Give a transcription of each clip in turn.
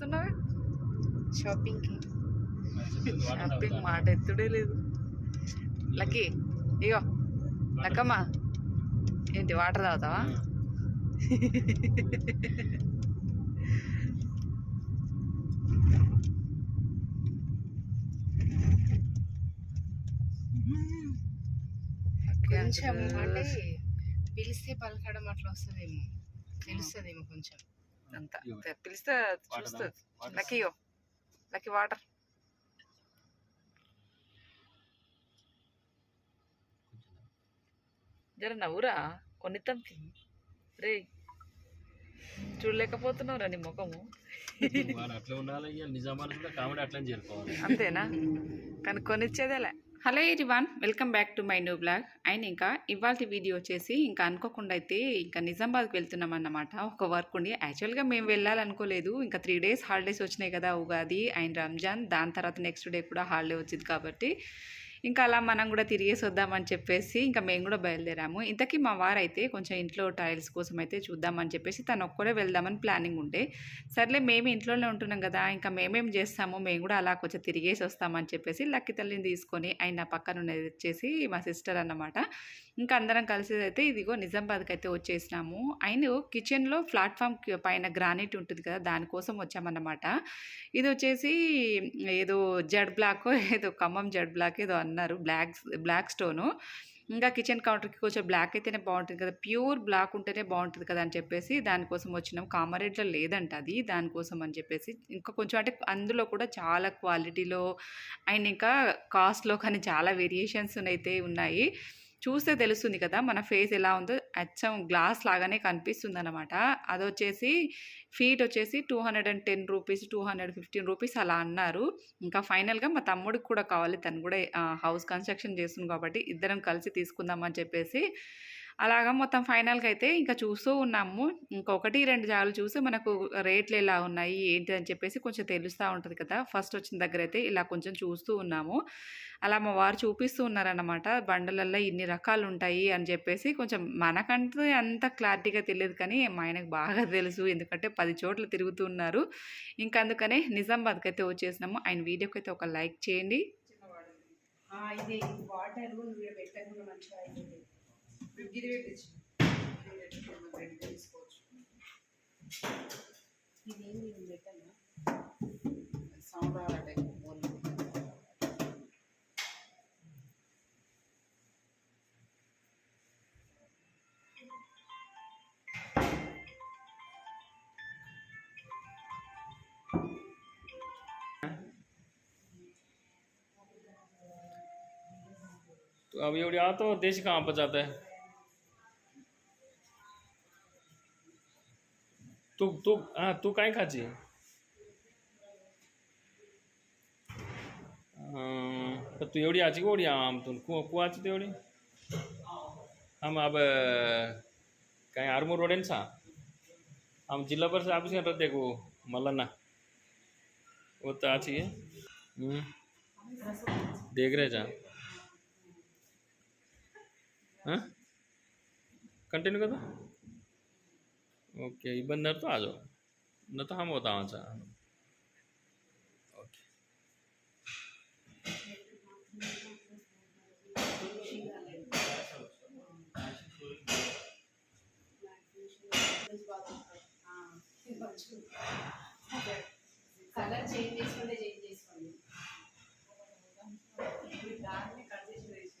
తిప్పుతున్నావే షాపింగ్కి షాపింగ్ మాట ఎత్తుడే లేదు. లక్కీ ఇగో లక్కమ్మ. ఏంటి వాటర్ తాగుతావా? కొంచెం అంటే పిలిస్తే పలకడం అట్లా వస్తుందేమో. తెలుస్తుందేమో కొంచెం. అంతా. పిలిస్తే చూస్తుంది లక్కీ ఇగో లక్కీ వాటర్. జర నవ్వురా? కొన్నిత్తం రే చూడలేకపోతున్నావురా నీ ముఖము. అట్లా ఉండాలి ఇక నిజామాబాద్ కూడా కామెడీ అట్లా చేరుకోవాలి. అంతేనా? కానీ కొనిచ్చేదేలే. Hello everyone welcome back to my new blog. And ఇంకా ఇవాళ వీడియో వచ్చేసి ఇంకా అనుకోకుండా అయితే ఇంకా నిజామాబాద్కి వెళ్తున్నాం అన్నమాట. ఒక వర్క్ ఉండి. యాక్చువల్గా మేము వెళ్ళాలనుకోలేదు. ఇంకా త్రీ డేస్ హాలిడేస్ వచ్చినాయి కదా ఉగాది అండ్ రంజాన్. దాని తర్వాత నెక్స్ట్ డే కూడా హాలిడే వచ్చింది కాబట్టి ఇంకా అలా మనం కూడా తిరిగేసి వద్దామని చెప్పేసి ఇంకా మేము కూడా బయలుదేరాము. ఇంతకీ మా వారైతే కొంచెం ఇంట్లో టైల్స్ కోసం అయితే చూద్దామని చెప్పేసి తను ఒక్కడే వెళ్దామని ప్లానింగ్ ఉండే. సర్లే మేము ఇంట్లోనే ఉంటున్నాం కదా ఇంకా మేమేం చేస్తాము మేము కూడా అలా కొంచెం తిరిగేసి వస్తామని చెప్పేసి లక్కి తల్లిని తీసుకొని ఆయన పక్కన ఉన్నది వచ్చేసి మా సిస్టర్ అన్నమాట. ఇంకా అందరం కలిసి అయితే ఇదిగో నిజామాబాద్కి అయితే వచ్చేసినాము. అండ్ కిచెన్లో ప్లాట్ఫామ్ పైన గ్రానైట్ ఉంటుంది కదా దానికోసం వచ్చామన్నమాట. ఇది వచ్చేసి ఏదో జడ్ బ్లాక్ ఏదో ఖమ్మం జడ్ బ్లాక్ ఏదో అన్నారు. Black black stone. ఇంకా కిచెన్ కౌంటర్కి కొంచెం బ్లాక్ అయితేనే బాగుంటుంది కదా ప్యూర్ బ్లాక్ ఉంటేనే బాగుంటుంది కదా అని చెప్పేసి దానికోసం వచ్చినాం. కామారెడ్లో లేదంట అది దానికోసం అని చెప్పేసి. ఇంకా కొంచెం అంటే అందులో కూడా చాలా క్వాలిటీలో అండ్ ఇంకా కాస్ట్లో కానీ చాలా వేరియేషన్స్ అయితే ఉన్నాయి. చూస్తే తెలుస్తుంది కదా మన ఫేస్ ఎలా ఉందో. అచ్చం గ్లాస్ లాగానే కనిపిస్తుంది అనమాట అది వచ్చేసి ఫీట్ వచ్చేసి two hundred and ten rupees two hundred fifteen rupees అలా అన్నారు. ఇంకా ఫైనల్గా మా తమ్ముడికి కూడా కావాలి. తను కూడా హౌస్ కన్స్ట్రక్షన్ చేస్తుంది కాబట్టి ఇద్దరం కలిసి తీసుకుందామని చెప్పేసి అలాగా మొత్తం ఫైనల్గా అయితే ఇంకా చూస్తూ ఉన్నాము. ఇంకొకటి రెండు జాగాలు చూసి మనకు రేట్లు ఎలా ఉన్నాయి ఏంటి అని చెప్పేసి కొంచెం తెలుస్తూ ఉంటుంది కదా. ఫస్ట్ వచ్చిన దగ్గర అయితే ఇలా కొంచెం చూస్తూ ఉన్నాము. అలా మా వారు చూపిస్తూ ఉన్నారన్నమాట బండలల్లో ఇన్ని రకాలు ఉంటాయి అని చెప్పేసి కొంచెం మనకంటూ అంత క్లారిటీగా తెలియదు కానీ మా ఆయనకు బాగా తెలుసు ఎందుకంటే పది చోట్ల తిరుగుతున్నారు ఇంకా అందుకనే నిజామాబాద్కి అయితే వచ్చేసినాము. ఆయన వీడియోకి అయితే ఒక లైక్ చేయండి. ఇది వాటర్ మంచిగా గిరి పెట్టచ్చు తీసుకోవచ్చు ఇదేం నేను పెట్టాను సౌండ్ రావాలంటే तो अब एवढी आता देश कहाँ पर जाता है तू तू हाँ तू काय खाची अं, तू एवढी आची गोडी आम तू कु कुवाची तेवढी? हम अब काय आरमूर रोड सा? हम जिला परिषद आप में रहते को मल्लना वो तो आची है हम्म, देख रहे जा. कंटिन्यू कर दो ઓકે એ બંદર તો આજો નતા હમ બતાવા ચા ઓકે కలర్ చేంజ్ చేసుకుంటే చేంజ్ చేసుకోండి దాన్ని కట్ చేసి వేసి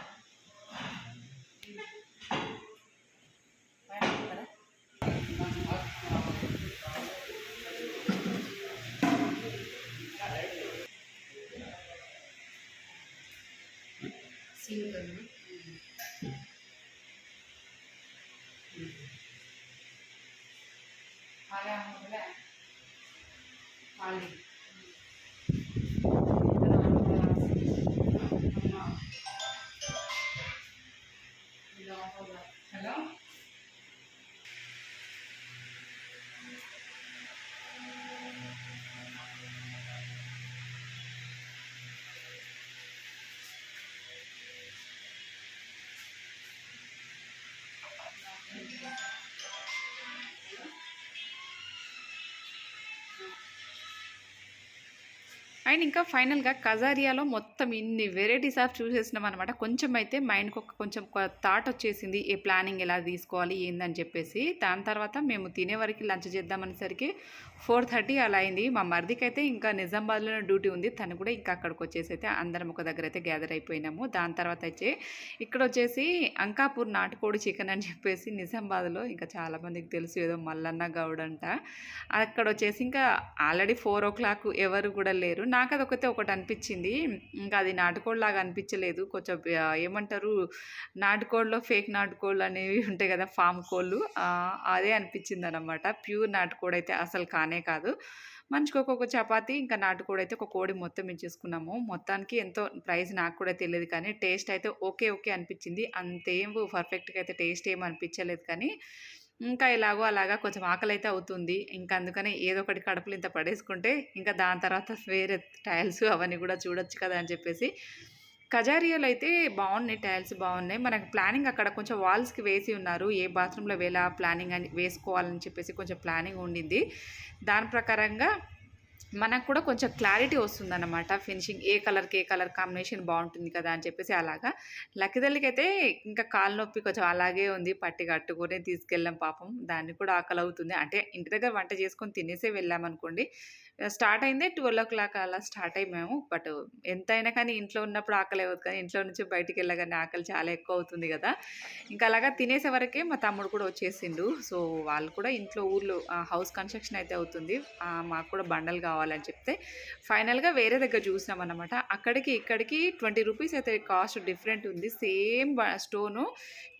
అలా ఖాళీ అండ్ ఇంకా ఫైనల్గా కజారియాలో మొత్తం ఇన్ని వెరైటీస్ ఆఫ్ చూసేసినాం అనమాట కొంచెం అయితే మైండ్కి ఒక కొంచెం థాట్ వచ్చేసింది ఏ ప్లానింగ్ ఎలా తీసుకోవాలి ఏందని చెప్పేసి. దాని తర్వాత మేము తినే వరకు లంచ్ చేద్దామనేసరికి ఫోర్ థర్టీ అలా అయింది. మా మరిదికి అయితే ఇంకా నిజామాబాద్లో డ్యూటీ ఉంది. తను కూడా ఇంకా అక్కడికి వచ్చేసి అయితే అందరం ఒక దగ్గర అయితే గ్యాదర్ అయిపోయినాము. దాని తర్వాత అయితే ఇక్కడ వచ్చేసి అంకాపూర్ నాటుకోడి చికెన్ అని చెప్పేసి నిజామాబాద్లో ఇంకా చాలామందికి తెలుసు ఏదో మల్లన్న గౌడ్ అంట. అక్కడ వచ్చేసి ఇంకా ఆల్రెడీ ఫోర్ ఓ క్లాక్ ఎవరు కూడా లేరు. నాకు అది ఒకతే ఒకటి అనిపించింది ఇంకా అది నాటుకోడిలాగా అనిపించలేదు కొంచెం ఏమంటారు? నాటుకోడిలో ఫేక్ నాటుకోళ్ళు అనేవి ఉంటాయి కదా ఫామ్ కోళ్ళు. అదే అనిపించింది అనమాట ప్యూర్ నాటుకోడి అయితే అసలు కానే కాదు. మంచిగా ఒక్కొక్క చపాతీ ఇంకా నాటుకోడి అయితే ఒక కోడి మొత్తం ఇచ్చేసుకున్నాము. మొత్తానికి ఎంతో ప్రైస్ నాకు కూడా తెలియదు కానీ టేస్ట్ అయితే ఓకే ఓకే అనిపించింది అంతేం పర్ఫెక్ట్గా అయితే టేస్ట్ ఏం అనిపించలేదు కానీ ఇంకా ఇలాగో అలాగా కొంచెం ఆకలి అయితే అవుతుంది. ఇంకా అందుకనే ఏదో ఒకటి కడుపులు ఇంత పడేసుకుంటే ఇంకా దాని తర్వాత వేరే టైల్స్ అవన్నీ కూడా చూడొచ్చు కదా అని చెప్పేసి. కజారియాలు అయితే బాగున్నాయి టైల్స్ బాగున్నాయి. మనకు ప్లానింగ్ అక్కడ కొంచెం వాల్స్కి వేసి ఉన్నారు. ఏ బాత్రూంలో వేలా ప్లానింగ్ అని వేసుకోవాలని చెప్పేసి కొంచెం ప్లానింగ్ ఉండింది. దాని ప్రకారంగా మనకు కూడా కొంచెం క్లారిటీ వస్తుందన్నమాట. ఫినిషింగ్ ఏ కలర్కి ఏ కలర్ కాంబినేషన్ బాగుంటుంది కదా అని చెప్పేసి అలాగా. లక్కిదల్లికి అయితే ఇంకా కాలు నొప్పి కొంచెం అలాగే ఉంది. పట్టి కట్టుకొని తీసుకెళ్ళాం పాపం. దాన్ని కూడా ఆకలి అవుతుంది. అంటే ఇంటి దగ్గర వంట చేసుకొని తినేసే వెళ్ళామనుకోండి స్టార్ట్ అయిందే ట్వెల్వ్ ఓ క్లాక్ అలా స్టార్ట్ అయ్యాము. బట్ ఎంతైనా కానీ ఇంట్లో ఉన్నప్పుడు ఆకలి అవ్వదు కానీ ఇంట్లో నుంచి బయటికి వెళ్ళగానే ఆకలి చాలా ఎక్కువ అవుతుంది కదా. ఇంకా అలాగా తినేసే వరకే మా తమ్ముడు కూడా వచ్చేసిండు. సో వాళ్ళు కూడా ఇంట్లో ఊర్లో హౌస్ కన్స్ట్రక్షన్ అయితే అవుతుంది. మాకు కూడా బండలు కావాలని చెప్తే ఫైనల్గా వేరే దగ్గర చూసాం అనమాట అక్కడికి ఇక్కడికి ట్వంటీ రూపీస్ అయితే కాస్ట్ డిఫరెంట్ ఉంది. సేమ్ స్టోను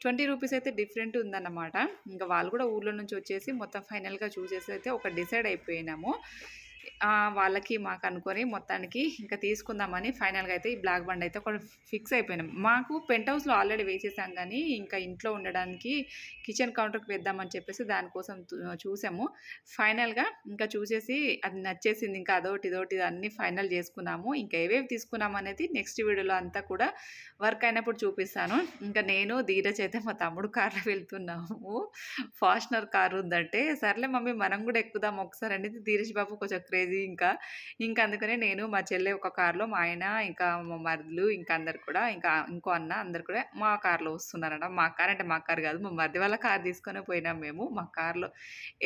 ట్వంటీ రూపీస్ అయితే డిఫరెంట్ ఉందన్నమాట. ఇంకా వాళ్ళు కూడా ఊర్లో నుంచి వచ్చేసి మొత్తం ఫైనల్గా చూసేసి అయితే ఒక డిసైడ్ అయిపోయినాము. వాళ్ళకి మాకు అనుకొని మొత్తానికి ఇంకా తీసుకుందామని ఫైనల్గా అయితే ఈ బ్లాక్ బండ్ అయితే ఒక ఫిక్స్ అయిపోయినాం. మాకు పెంట్ హౌస్లో ఆల్రెడీ వేసేసాం కానీ ఇంకా ఇంట్లో ఉండడానికి కిచెన్ కౌంటర్కి వేద్దామని చెప్పేసి దానికోసం చూసాము. ఫైనల్గా ఇంకా చూసేసి అది నచ్చేసింది ఇంకా అదోటి ఇదోటి అన్నీ ఫైనల్ చేసుకున్నాము. ఇంకా ఏవేవి తీసుకున్నాం అనేది నెక్స్ట్ వీడియోలో అంతా కూడా వర్క్ అయినప్పుడు చూపిస్తాను. ఇంకా నేను ధీరజ్ అయితే మా తమ్ముడు కార్లో వెళ్తున్నాము. ఫాస్ట్నర్ కారు ఉందంటే సర్లే మమ్మీ మనం కూడా ఎక్కుదాం ఒకసారి అనేది ధీరజ్ బాబు కొంచెం క్రేజీ ఇంకా. ఇంకా అందుకనే నేను మా చెల్లె ఒక కార్లో మా ఆయన ఇంకా మా మరుదులు ఇంకా అందరు కూడా ఇంకా ఇంకో అన్న అందరు కూడా మా కార్లో వస్తున్నారట. మా కార్ అంటే మా కార్ కాదు మా మరిది వాళ్ళ కార్ తీసుకొని పోయినాం మేము మా కార్లో.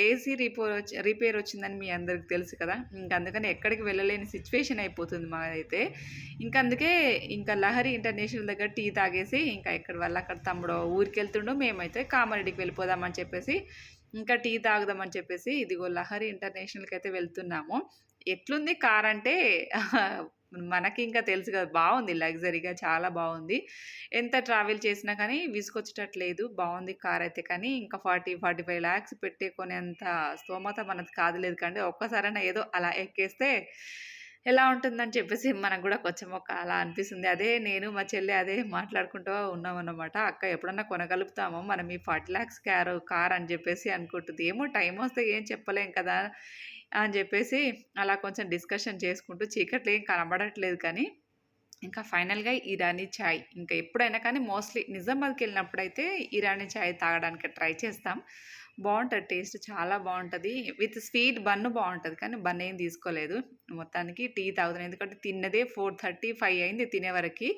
ఏసీ రిపేర్ వచ్చి రిపేర్ వచ్చిందని మీ అందరికి తెలుసు కదా. ఇంకా అందుకని ఎక్కడికి వెళ్ళలేని సిచ్యువేషన్ అయిపోతుంది మాదైతే ఇంకా అందుకే ఇంకా లహరి ఇంటర్నేషనల్ దగ్గర టీ తాగేసి ఇంకా ఎక్కడి వల్ల అక్కడ తమ్ముడు ఊరికి వెళ్తుండో మేమైతే కామారెడ్డికి వెళ్ళిపోదామని చెప్పేసి ఇంకా టీ తాగుదామని చెప్పేసి ఇదిగో లహరి ఇంటర్నేషనల్కి అయితే వెళ్తున్నాము. ఎట్లుంది కార్ అంటే మనకి ఇంకా తెలుసు కదా బాగుంది లగ్జరీగా చాలా బాగుంది. ఎంత ట్రావెల్ చేసినా కానీ విసుకొచ్చేటట్లేదు బాగుంది కార్ అయితే కానీ. ఇంకా ఫార్టీ ఫార్టీ ఫైవ్ ల్యాక్స్ పెట్టేకొనేంత స్తోమత మనది కాదులేదు కానీ ఒక్కసారైనా ఏదో అలా ఎక్కేస్తే ఎలా ఉంటుందని చెప్పేసి మనకు కూడా కొంచెం ఒక అలా అనిపిస్తుంది. అదే నేను మా చెల్లి అదే మాట్లాడుకుంటూ ఉన్నామన్నమాట. అక్క ఎప్పుడన్నా కొనగలుపుతామో? మనం ఈ ఫార్టీ ల్యాక్స్ కారు కార్ అని చెప్పేసి అనుకుంటుంది. ఏమో టైం వస్తే ఏం చెప్పలేం కదా అని చెప్పేసి అలా కొంచెం డిస్కషన్ చేసుకుంటూ చీకట్లు ఏం కనబడట్లేదు కానీ ఇంకా ఫైనల్గా ఇరానీ చాయ్. ఇంకా ఎప్పుడైనా కానీ మోస్ట్లీ నిజామాబాద్కి వెళ్ళినప్పుడైతే ఇరానీ చాయ్ తాగడానికి ట్రై చేస్తాం. బాగుంటుంది టేస్ట్ చాలా బాగుంటుంది. విత్ స్వీట్ బన్ను బాగుంటుంది కానీ బన్ ఏం తీసుకోలేదు. మొత్తానికి టీ తాగుతున్నాను ఎందుకంటే తిన్నదే ఫోర్ థర్టీ ఫైవ్ అయింది తినే వరకు.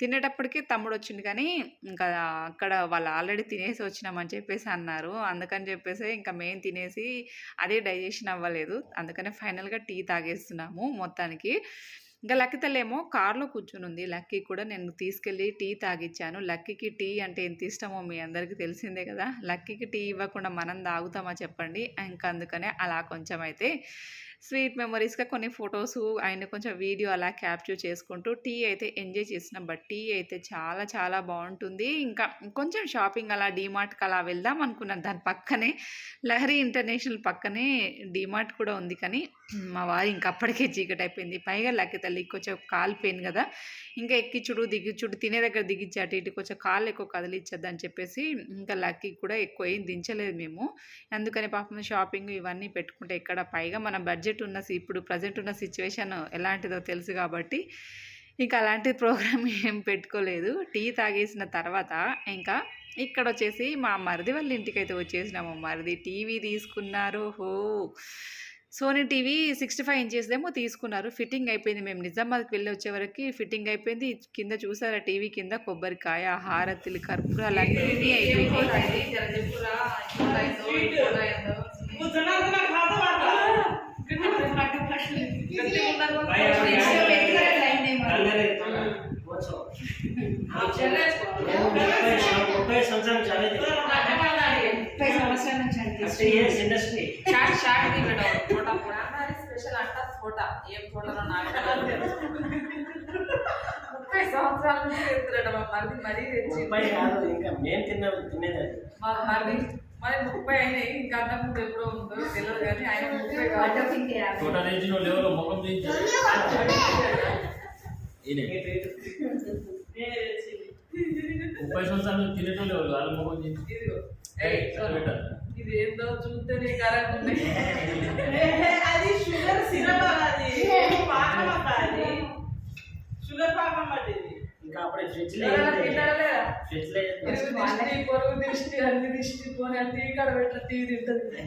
తినేటప్పటికి తమ్ముడు వచ్చింది కానీ ఇంకా అక్కడ వాళ్ళు ఆల్రెడీ తినేసి వచ్చినామని చెప్పేసి అన్నారు. అందుకని చెప్పేసి ఇంకా మేము తినేసి అదే డైజెషన్ అవ్వలేదు. అందుకనే ఫైనల్గా టీ తాగేస్తున్నాము మొత్తానికి. ఇంకా లక్కీ కారులో కార్లో ఉంది లక్కీ కూడా నేను తీసుకెళ్ళి టీ తాగిచ్చాను. లక్కీకి టీ అంటే ఎంత ఇష్టమో మీ అందరికీ తెలిసిందే కదా. లక్కీకి టీ ఇవ్వకుండా మనం తాగుతామా చెప్పండి. ఇంకా అందుకనే అలా కొంచెం అయితే స్వీట్ మెమరీస్గా కొన్ని ఫొటోస్ ఆయన కొంచెం వీడియో అలా క్యాప్చర్ చేసుకుంటూ టీ అయితే ఎంజాయ్ చేసినాం. బట్ టీ అయితే చాలా చాలా బాగుంటుంది. ఇంకా కొంచెం షాపింగ్ అలా డీమార్ట్కి అలా వెళ్దాం అనుకున్నాను. దాని పక్కనే లహరి ఇంటర్నేషనల్ పక్కనే డీమార్ట్ కూడా ఉంది కానీ మా వారి ఇంకా అప్పటికే చీకటి అయిపోయింది. పైగా లక్కి తల్లి కొంచెం కాలు పెయిన్ కదా. ఇంకా ఎక్కిచ్చుడు దిగిచ్చుడు తినే దగ్గర దిగిచ్చి అటు ఇటు కొంచెం కాళ్ళు ఎక్కువ కదిలిచ్చద్దని చెప్పేసి ఇంకా లక్కీ కూడా ఎక్కువ ఏం దించలేదు మేము. అందుకని పాపం షాపింగ్ ఇవన్నీ పెట్టుకుంటే ఇక్కడ పైగా మన బడ్జెట్ ఉన్న ఇప్పుడు ప్రజెంట్ ఉన్న సిచ్యువేషన్ ఎలాంటిదో తెలుసు కాబట్టి ఇంకా అలాంటి ప్రోగ్రామ్ ఏం పెట్టుకోలేదు. టీ తాగేసిన తర్వాత ఇంకా ఇక్కడ వచ్చేసి మా మరిది వాళ్ళ ఇంటికి అయితే వచ్చేసినాము. మరిది టీవీ తీసుకున్నారు. హో! సోనీ టీవీ సిక్స్టీ ఫైవ్ ఇంచెస్దేమో తీసుకున్నారు. ఫిట్టింగ్ అయిపోయింది. మేము నిజామాబాద్కి వెళ్ళి వచ్చే వరకు ఫిట్టింగ్ అయిపోయింది. కింద చూసారా టీవీ కింద కొబ్బరికాయ హారతులు కర్పూరాలు అన్నీ అయిపోయింది ముప్పై సంవత్సరాల నుంచి ముప్పై సంవత్సరాల ఇండస్ట్రీ షార్ట్ షార్ట్ ఫోటో కూడా స్పెషల్ అంట ఫోటో ఏం ఫోటోలో నాకు ముప్పై సంవత్సరాల నుంచి తింటున్నాడు మా ఇంకా మేము తిన్నాం తినేదాన్ని మరి ముప్పై అయినాయి ఇంకా అంత ముందు ఎప్పుడో ఉందో తెలియదు కానీ ఆయన ముప్పై కాదు ముఖం ముప్పై సంవత్సరాలు తినేటోళ్ళు ఎవరు? వాళ్ళ చూడు. ఇది ఏందో చూస్తేనే కరెక్ట్ ఉంది. అది షుగర్ సిరప్ అది. పాకం అది. షుగర్ పాకం అది ఇంకా అప్పుడే ఇరుగు దిష్టి పొరుగు దిష్టి అన్ని దిష్టి పోనీ అని టీవీ కాడ పెట్టిన టీవీ తింటుంది.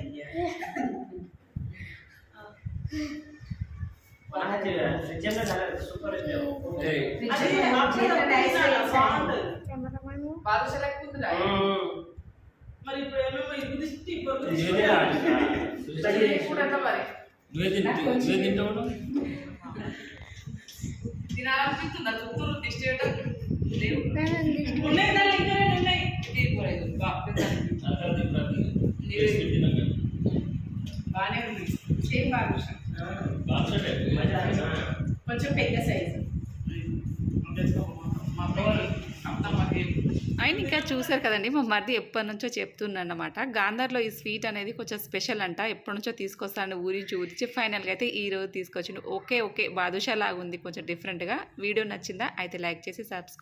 సూపర్ అది బాదుషా లెక్క ఉందిరా. మరి ఇప్పుడు ఏమేమో ఇది ఇప్పుడు మరి. నువ్వే తింటావు నువ్వే తింటావు తినాలనిపిస్తుందా? చుట్టూరు దిష్టి ఉన్నాయి ఇంకా రెండు పెద్ద బాగానే ఉంది. సేమ్ బాగుంది కొంచెం పెద్ద సైజు మా పిల్లలు ఆయన ఇంకా చూసారు కదండి మా మరిది ఎప్పటి నుంచో చెప్తున్నానమాట అనమాట గాంధార్లో ఈ స్వీట్ అనేది కొంచెం స్పెషల్ అంట. ఎప్పటి నుంచో తీసుకొస్తాను ఊరించి ఊరించి ఫైనల్గా అయితే ఈ రోజు తీసుకొచ్చిండు. Okay okay. బాదుషా లాగా ఉంది కొంచెం డిఫరెంట్గా వీడియో నచ్చిందా అయితే లైక్ చేసి సబ్స్క్రైబ్